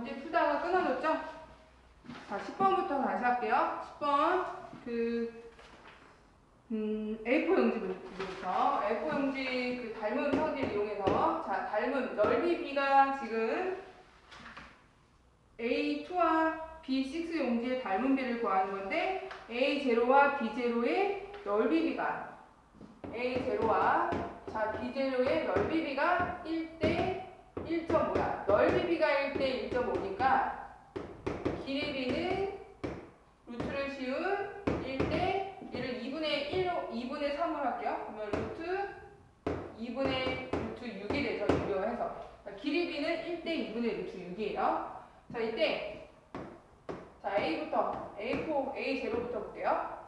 문제 풀다가 끊어졌죠? 자, 10번부터 다시 할게요. 10번 그 음, A4 용지부터 A4 용지 그 닮은 형태를 이용해서 자, 닮은 넓이 B가 지금 A2와 B6 용지의 닮은 B를 구하는 건데 A0와 B0의 넓이 B가 A0와 자, B0의 넓이 B가 1대 1.5야. 넓이 B가 1대 1.5니까 길이 B는 루트를 씌운 1대 1을 2분의 1로 2분의 3으로 할게요. 그러면 루트 2분의 루트 6이 되죠. 유료해서. 자, 길이 B는 1대 2분의 루트 6이에요. 자, 이때 자, A부터 A4, A0부터 볼게요.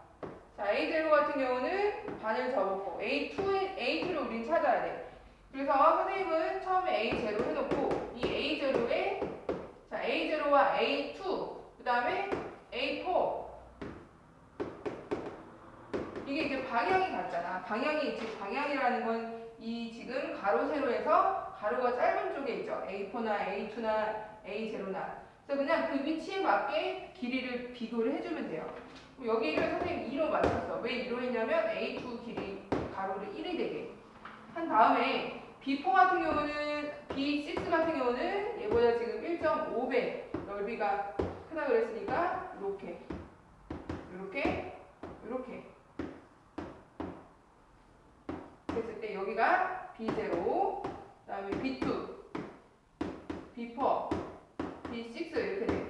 자, A0 같은 경우는 반을 접었고 A2, A2를 우린 찾아야 돼. 그래서 선생님은 처음에 A0 해놓고 이 A0에 자, A0와 A2 그 다음에 A4 이게 이제 방향이 같잖아. 방향이 지금 방향이라는 건 이 지금 가로 세로에서 가로가 짧은 쪽에 있죠. A4나 A2나 A0나. 그래서 그냥 그 위치에 맞게 길이를 비교를 해주면 돼요. 여기를 선생님 2로 맞췄어. 왜 2로 했냐면 A2 길이 가로를 1이 되게 한 다음에 B4 같은 경우는 B6 같은 경우는 얘보다 지금 1.5배 넓이가 크다 그랬으니까 이렇게 이렇게 이렇게 여기가 B0 그 다음에 B2 B4 B6 이렇게 돼.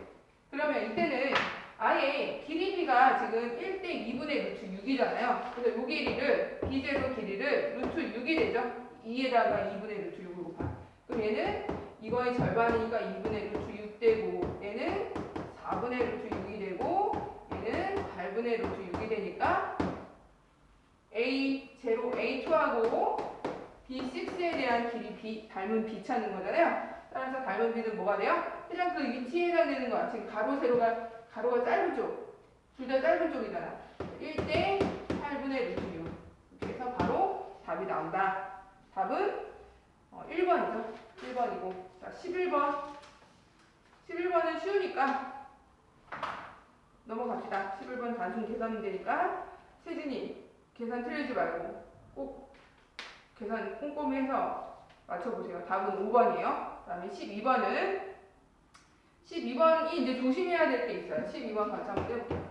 그러면 이때는 아예 길이 B가 지금 1대 2분의 루트 6이잖아요. 그래서 요 길이를 B0 길이를 루트 6이 되죠. 2에다가 2분의 루트 6을 곱하. 그럼 얘는 이거의 절반이니까 2분의 루트 6 되고 얘는 4분의 루트 6이 되고 얘는 8분의 루트 6이 되니까 A0, A2하고 B6에 대한 길이 B, 닮은 B 찾는 거잖아요. 따라서 닮은 B는 뭐가 돼요? 그냥 그 위치에 해당되는 거야. 지금 가로, 세로가, 가로가 짧은 쪽. 둘 다 짧은 쪽이잖아. 1대 8분의 루트 6. 이렇게 해서 바로 답이 나온다. 답은 어, 1번이죠. 1번이고. 자, 11번. 11번은 쉬우니까 넘어갑시다. 11번 단순 계산 문제니까 세진이 계산 틀리지 말고 꼭 계산 꼼꼼히 해서 맞춰보세요. 답은 5번이에요. 그 다음에 12번은 12번이 이제 조심해야 될 게 있어요. 12번 같이 한번 떼볼게요.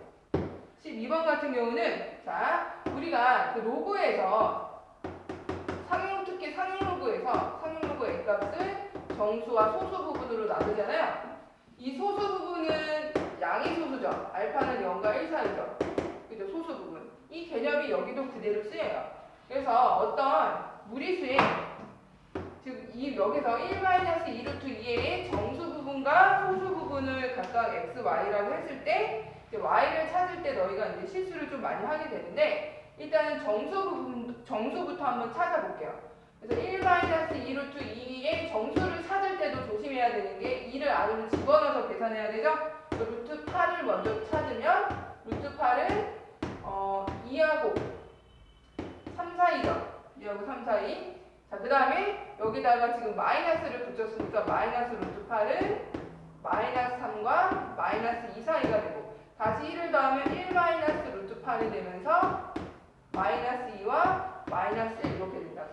12번 같은 경우는 자 우리가 그 로그에서 상용 특히 상용 로그에서 상용 로그 A 값을 정수와 소수 부분으로 나누잖아요. 이 소수 부분은 양의 소수죠. 알파는 0과 1 사이죠. 그죠? 소수 부분. 이 개념이 여기도 그대로 쓰여요. 그래서 어떤 무리수의 즉 이 여기서 1-2 루트 2의 정수 부분과 소수 부분을 각각 x, y라고 했을 때 y를 찾을 때 너희가 이제 실수를 좀 많이 하게 되는데 일단은 정수 부분 정수부터 한번 찾아볼게요. 그래서 1-2 루트 2의 정수를 찾을 때도 조심해야 되는 게 2를 안으로 집어넣어서 계산해야 되죠. 그 루트 8을 먼저 찾으면 루트 8은 어, 2하고 3 사이죠. 2하고 3 사이. 자, 그 다음에 여기다가 지금 마이너스를 붙였으니까 마이너스 루트 8은 마이너스 3과 마이너스 2 사이가 되고 다시 1을 더하면 1 마이너스 루트 8이 되면서 마이너스 2와 마이너스 1 이렇게 된다고.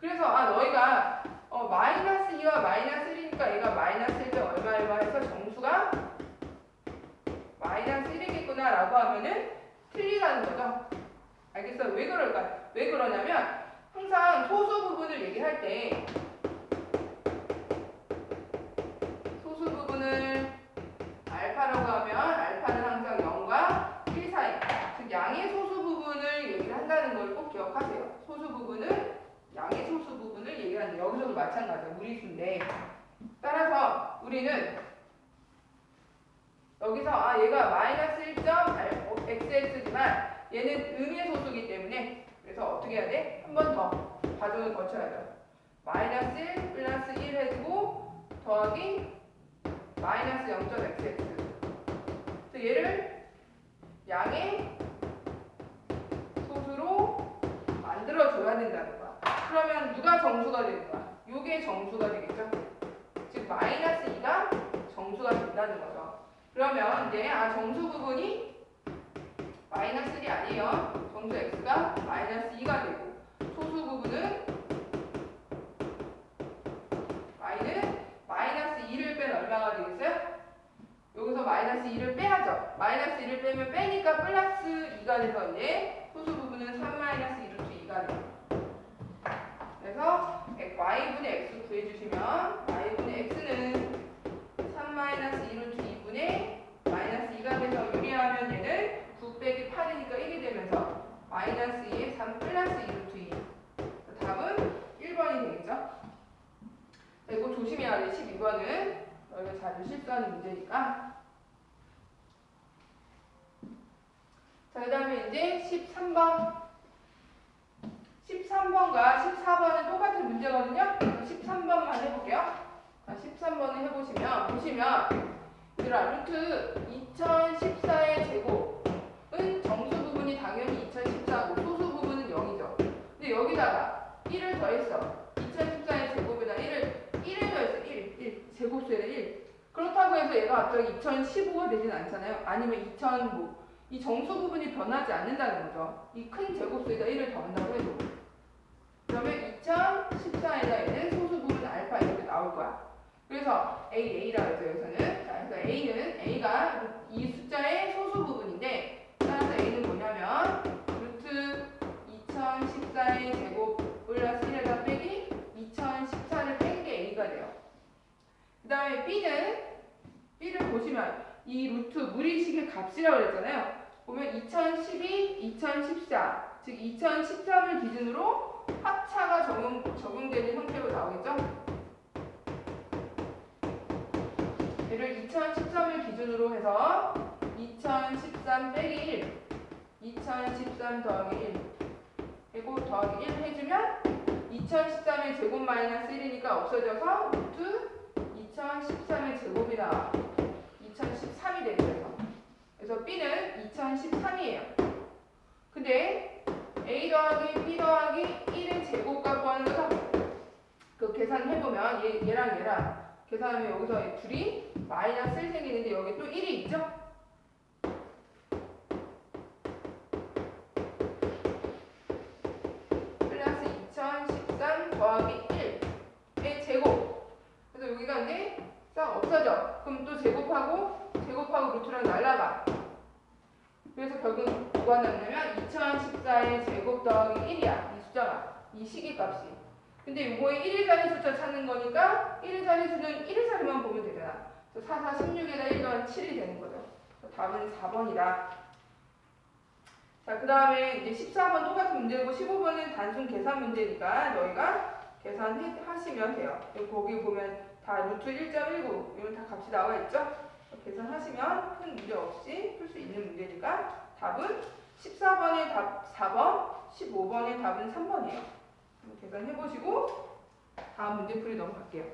그래서 아 너희가 어, 마이너스 2와 마이너스 1이니까 얘가 마이너스 1대 얼마 얼마 해서 정수가 마이너스 1이겠구나 라고 하면은 틀리다는 거죠. 알겠어? 왜 그럴까? 왜 그러냐면 항상 소수 부분을 얘기할 때 소수 부분을 알파라고 하면 알파는 항상 0과 1 사이 즉 양의 소수 부분을 얘기를 한다는 걸 꼭 기억하세요. 소수 부분은 양의 소수 부분을 얘기하는 여기서도 마찬가지야. 무리수인데 따라서 우리는 여기서 아 얘가 마이너스 1.xx지만 얘는 음의 소수기 때문에 그래서 어떻게 해야 돼? 한 번 더 과정을 거쳐야죠. 마이너스 1 플러스 1 해주고 더하기 마이너스 0.xx 그래서 얘를 양의 소수로 만들어줘야 된다는 거야. 그러면 누가 정수가 되는 거야? 요게 정수가 되겠죠? 즉 마이너스 2가 정수 정수가 된다는 거죠. 그러면 이제 아 정수 부분이 마이너스 1이 아니에요. 정수 x가 마이너스 2가 되고 소수 부분은 y는 마이너스 2를 빼면 얼마가 되겠어요? 여기서 마이너스 2를 빼야죠. 마이너스 2를 빼면 빼니까 플러스 2가 돼서 이제 소수 부분은 3 마이너스 2 루트 2가 돼요. 그래서 y분의 x 구해주시면 y분의 x는 3 마이너스 2 루트 2분의 마이너스 2가 돼서 유리하면 얘는 9 빼기 8이니까 1이 되면서 마이너스 2에 3 플러스 2 루트 2 답은 1번이 되겠죠? 자, 이거 조심해야 돼. 12번은 너희가 자주 실수하는 문제니까 자, 그 다음에 이제 13번 13번과 14번은 똑같은 문제거든요. 13번만 해볼게요. 자, 13번을 해보시면 보시면 얘들아 루트 2014의 제곱 않잖아요. 아니면 2000 뭐. 이 정수 부분이 변하지 않는다는 거죠. 이 큰 제곱수에다 1을 더한다고 해도. 그러면 2014에다 얘는 소수 부분 알파 이렇게 나올 거야. 그래서 A, A라 했죠, 여기서는. 자, 그래서 A는, A가 이 숫자의 소수 부분인데, 따라서 A는 뭐냐면, 루트 2014의 제곱 플러스 1에다 빼기 2014를 뺀 게 A가 돼요. 그 다음에 B는, B를 보시면, 이 루트 값이라고 그랬잖아요. 보면 2012, 2014, 즉 2013을 기준으로 합차가 적용, 적용되는 형태로 나오겠죠? 얘를 2013을 기준으로 해서 2013 빼기 1, 2013 더하기 1, 그리고 더하기 1 해주면 2013의 제곱 마이너스 1이니까 없어져서 루트 2013의 제곱이 나와 2013이 되죠. 그래서 B는 2013이에요. 근데 A 더하기 B 더하기 1의 제곱 갖고 하는 거죠? 그 계산해보면 얘, 얘랑 얘랑 계산하면 여기서 이 둘이 마이너스 1 생기는데 여기 또 1이 있죠? 플러스 2013 더하기 1의 제곱 그래서 여기가 이제 싹 없어져 그럼 또 제곱하고 제곱하고 루트랑 날라가 그래서 결국 뭐가 남냐면 2014의 제곱 더하기 1이야 이 숫자가 이 시기값이 근데 이거에 1의 자리 숫자 찾는 거니까 1의 자리 수는 1의 자리만 보면 되잖아. 그래서 4, 4, 16에다 1 더한 7이 되는 거죠. 답은 4번이다. 자, 그 다음에 이제 14번 똑같은 문제고 15번은 단순 계산 문제니까 너희가 계산하시면 돼요. 거기 보면 다 루트 1.19 이런 다 값이 나와 있죠? 계산하시면 큰 문제 없이 풀 수 있는 문제니까 답은 14번의 답 4번, 15번의 답은 3번이에요. 계산해 보시고 다음 문제 풀이 넘어갈게요.